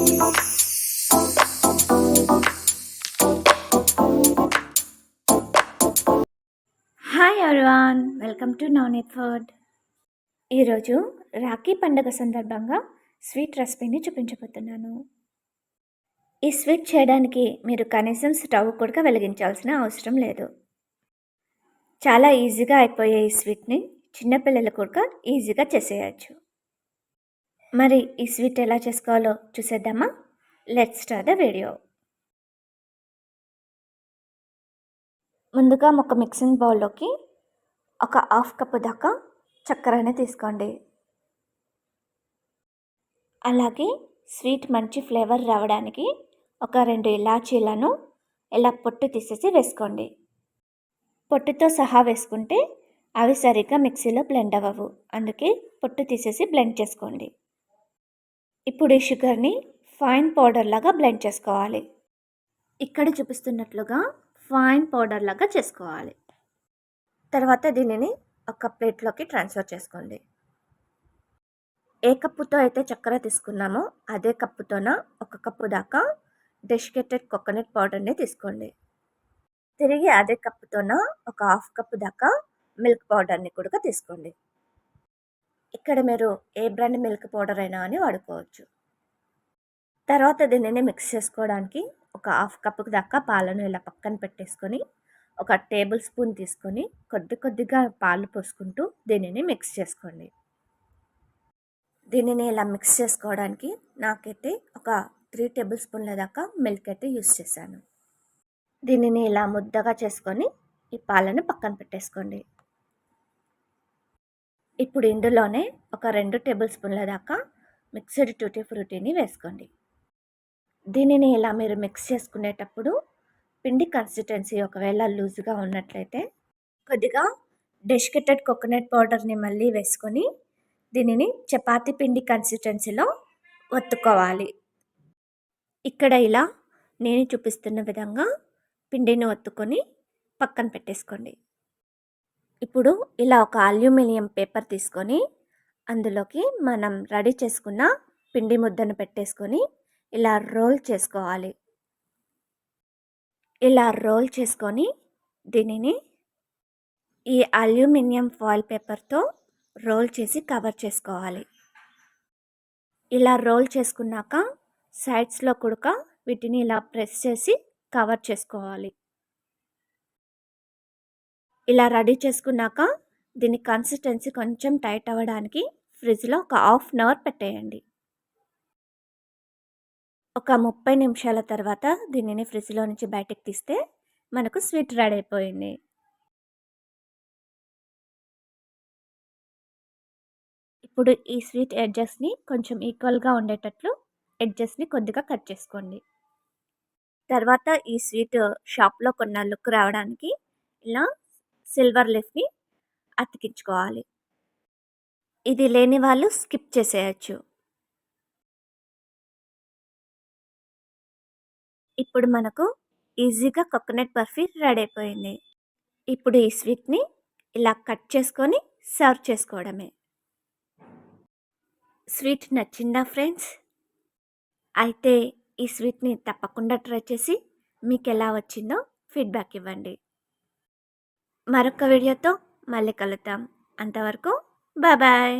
Hi everyone welcome to నాన్ ఫర్డ్ ఈరోజు రాఖీ పండుగ సందర్భంగా స్వీట్ రెసిపీని చూపించబోతున్నాను. ఈ స్వీట్ చేయడానికి మీరు కనీసం స్టవ్ కూడా వెలిగించాల్సిన అవసరం లేదు. చాలా ఈజీగా అయిపోయే ఈ స్వీట్ని చిన్నపిల్లలు కూడా ఈజీగా చేసేయచ్చు. మరి ఈ స్వీట్ ఎలా చేసుకోవాలో చూసేద్దామా? లెట్ స్టార్ ద వీడియో ముందుగా ఒక మిక్సింగ్ బౌల్లోకి ఒక హాఫ్ కప్పు దాకా చక్కెరని తీసుకోండి. అలాగే స్వీట్ మంచి ఫ్లేవర్ రావడానికి ఒక రెండు ఇలాచీలను ఇలా పొట్టు తీసేసి వేసుకోండి. పొట్టుతో సహా వేసుకుంటే అవి సరిగ్గా మిక్సీలో బ్లెండ్ అవ్వవు. అందుకే పొట్టు తీసేసి బ్లెండ్ చేసుకోండి. ఇప్పుడు ఈ షుగర్ని ఫైన్ పౌడర్ లాగా బ్లెండ్ చేసుకోవాలి. ఇక్కడ చూపిస్తున్నట్లుగా ఫైన్ పౌడర్ లాగా చేసుకోవాలి. తర్వాత దీనిని ఒక ప్లేట్లోకి ట్రాన్స్ఫర్ చేసుకోండి. ఏ కప్పుతో అయితే చక్కెర తీసుకున్నామో అదే కప్పుతోన ఒక కప్పు దాకా డెసికేటెడ్ కోకోనట్ పౌడర్ని తీసుకోండి. తిరిగి అదే కప్పుతోన ఒక హాఫ్ కప్పు దాకా మిల్క్ పౌడర్ని కూడా తీసుకోండి. ఇక్కడ మీరు ఏ బ్రాండ్ మిల్క్ పౌడర్ అయినా అని వాడుకోవచ్చు. తర్వాత దీనిని మిక్స్ చేసుకోవడానికి ఒక హాఫ్ కప్పు దాకా పాలను ఇలా పక్కన పెట్టేసుకొని ఒక టేబుల్ స్పూన్ తీసుకొని కొద్ది కొద్దిగా పాలు పోసుకుంటూ దీనిని మిక్స్ చేసుకోండి. దీనిని ఇలా మిక్స్ చేసుకోవడానికి నాకైతే ఒక త్రీ టేబుల్ స్పూన్ల దాకా మిల్క్ అయితే యూస్ చేశాను. దీనిని ఇలా ముద్దగా చేసుకొని ఈ పాలను పక్కన పెట్టేసుకోండి. ఇప్పుడు ఇందులోనే ఒక రెండు టేబుల్ స్పూన్ల దాకా మిక్స్డ్ టూటీ ఫ్రూటీని వేసుకోండి. దీనిని ఇలా మీరు మిక్స్ చేసుకునేటప్పుడు పిండి కన్సిస్టెన్సీ ఒకవేళ లూజ్గా ఉన్నట్లయితే కొద్దిగా డెసికెటెడ్ కోకోనట్ పౌడర్ని మళ్ళీ వేసుకొని దీనిని చపాతీ పిండి కన్సిస్టెన్సీలో ఒత్తుకోవాలి. ఇక్కడ ఇలా నేను చూపిస్తున్న విధంగా పిండిని ఒత్తుకొని పక్కన పెట్టేసుకోండి. ఇప్పుడు ఇలా ఒక అల్యూమినియం పేపర్ తీసుకొని అందులోకి మనం రెడీ చేసుకున్న పిండి ముద్దను పెట్టేసుకొని ఇలా రోల్ చేసుకోవాలి. ఇలా రోల్ చేసుకొని దీనిని ఈ అల్యూమినియం ఫాయిల్ పేపర్తో రోల్ చేసి కవర్ చేసుకోవాలి. ఇలా రోల్ చేసుకున్నాక సైడ్స్లో కుడక వీటిని ఇలా ప్రెస్ చేసి కవర్ చేసుకోవాలి. ఇలా రెడీ చేసుకున్నాక దీని కన్సిస్టెన్సీ కొంచెం టైట్ అవ్వడానికి ఫ్రిడ్జ్లో ఒక హాఫ్ అన్ అవర్ పెట్టేయండి. ఒక ముప్పై నిమిషాల తర్వాత దీనిని ఫ్రిడ్జ్లో నుంచి బయటకు తీస్తే మనకు స్వీట్ రెడీ అయిపోయింది. ఇప్పుడు ఈ స్వీట్ ఎడ్జెస్ని కొంచెం ఈక్వల్గా ఉండేటట్లు ఎడ్జెస్ని కొద్దిగా కట్ చేసుకోండి. తర్వాత ఈ స్వీట్ షాప్లో కొన్న లుక్ రావడానికి ఇలా సిల్వర్ లిఫ్ని అతికించుకోవాలి. ఇది లేని వాళ్ళు స్కిప్ చేసేయచ్చు. ఇప్పుడు మనకు ఈజీగా కోకోనట్ బర్ఫీ రెడీ అయిపోయింది. ఇప్పుడు ఈ స్వీట్ని ఇలా కట్ చేసుకొని సర్వ్ చేసుకోవడమే. స్వీట్ నచ్చిందా ఫ్రెండ్స్? అయితే ఈ స్వీట్ని తప్పకుండా ట్రై చేసి మీకు ఎలా వచ్చిందో ఫీడ్బ్యాక్ ఇవ్వండి. మరొక వీడియోతో మళ్ళీ కలుద్దాం. అంతవరకు బాయ్